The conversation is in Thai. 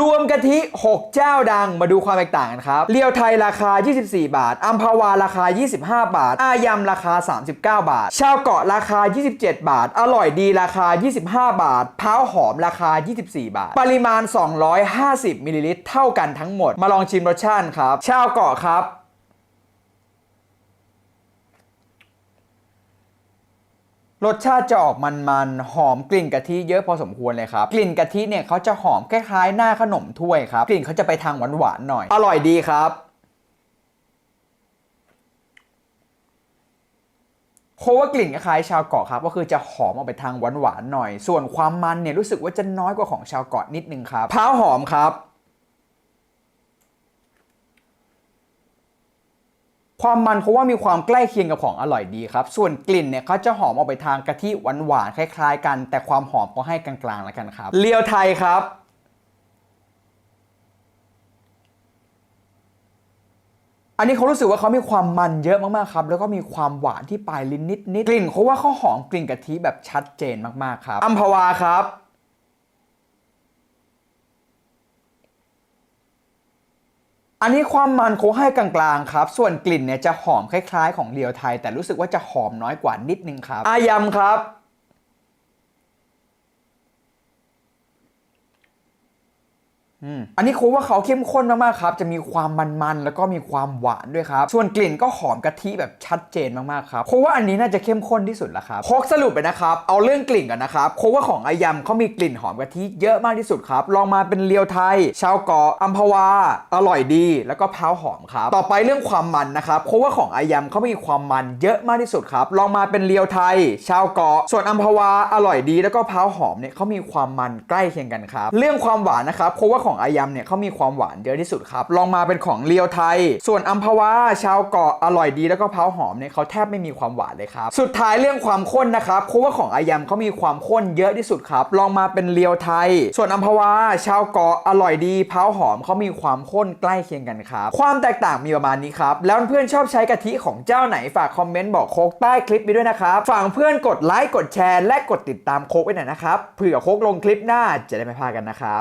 รวมกะทิ 6 เจ้าดังมาดูความแตกต่างกันครับ เลียวไทยราคา 24 บาท อัมพาวาราคา 25 บาท อายำราคา 39 บาท ชาวเกาะราคา 27 บาท อร่อยดีราคา 25 บาทพร้าวหอมราคา 24 บาท ปริมาณ 250 มิลลิลิตรเท่ากันทั้งหมด มาลองชิมรสชาติครับ ชาวเกาะครับ รสชาติจะออกมันๆ หอมกลิ่นกะทิเยอะพอสมควรเลยครับ กลิ่นกะทิเนี่ยเขาจะหอมคล้ายๆ หน้าขนมถ้วยครับ กลิ่นเขาจะไปทางหวานๆหน่อย อร่อยดีครับโคว่ากลิ่นคล้ายชาวเกาะครับ ก็คือจะหอมออกไปทางหวานๆหน่อย ส่วนความมันเนี่ยรู้สึกว่าจะน้อยกว่าของชาวเกาะนิดนึงครับพร้าวหอมครับ ความมันเขาว่ามีความใกล้เคียงกับของอร่อยดีครับ ส่วนกลิ่นเนี่ยเขาจะหอมออกไปทางกะทิหวานๆคล้าย ๆ กัน แต่ความหอมก็ให้กลางๆแล้วกันครับเลียวไทยครับอันนี้เขารู้สึกว่าเขามีความมันเยอะมากๆครับ แล้วก็มีความหวานที่ปลายลิ้นนิดๆกลิ่นเขาว่าเขาหอมกลิ่นกะทิแบบชัดเจนมากๆครับอัมพวาครับ อันนี้ความมันเขาให้กลางๆครับ ส่วนกลิ่นเนี่ยจะหอมคล้ายๆ ของเลียวไทย แต่รู้สึกว่าจะหอมน้อยกว่านิดนึงครับอายำครับ อันนี้เขาว่าเขาเข้มข้นมากๆครับ จะมีความมันๆ แล้วก็มีความหวานด้วยครับ ส่วนกลิ่นก็หอมกะทิแบบชัดเจนมากๆครับเพราะว่าอันนี้น่าจะเข้มข้นที่สุดแล้วครับโคกสรุปไปนะครับ เอาเรื่องกลิ่นกันนะครับเพราะว่าของอายำเขามีกลิ่นหอมกะทิเยอะมากที่สุดครับ ลองมาเป็นเลียวไทย ชาวเกาะอัมพวา อร่อยดี แล้วก็พร้าวหอมครับ ต่อไปเรื่องความมันนะครับเพราะว่าของอายำเขามีความมันเยอะมากที่สุดครับ ลองมาเป็นเลียวไทย ชาวเกาะ ส่วนอัมพวา อร่อยดี แล้วก็พร้าวหอมเนี่ยเขามีความมันใกล้เคียงกันครับ เรื่องความหวานนะครับเพราะว่าของอายำเนี่ยเขามีความหวานเยอะที่สุดครับ ลองมาเป็นของเลียวไทย ส่วนอัมพวาชาวเกาะอร่อยดีแล้วก็พร้าหอมเนี่ยเขาแทบไม่มีความหวานเลยครับ สุดท้ายเรื่องความข้นนะครับเพราะว่าของอายำเขามีความข้นเยอะที่สุดครับ ลองมาเป็นเลียวไทย ส่วนอัมพวาชาวเกาะอร่อยดีพร้าหอมเขามีความข้นใกล้เคียงกันครับความแตกต่างมีประมาณนี้ครับแล้วเพื่อนชอบใช้กะทิของเจ้าไหนฝากคอมเมนต์บอกโคกใต้คลิปไปด้วยนะครับฝากเพื่อนกดไลค์กดแชร์และกดติดตามโคกไว้หน่อยนะครับเผื่อโคกลงคลิปหน้าจะได้ไม่พลาดกันนะครับ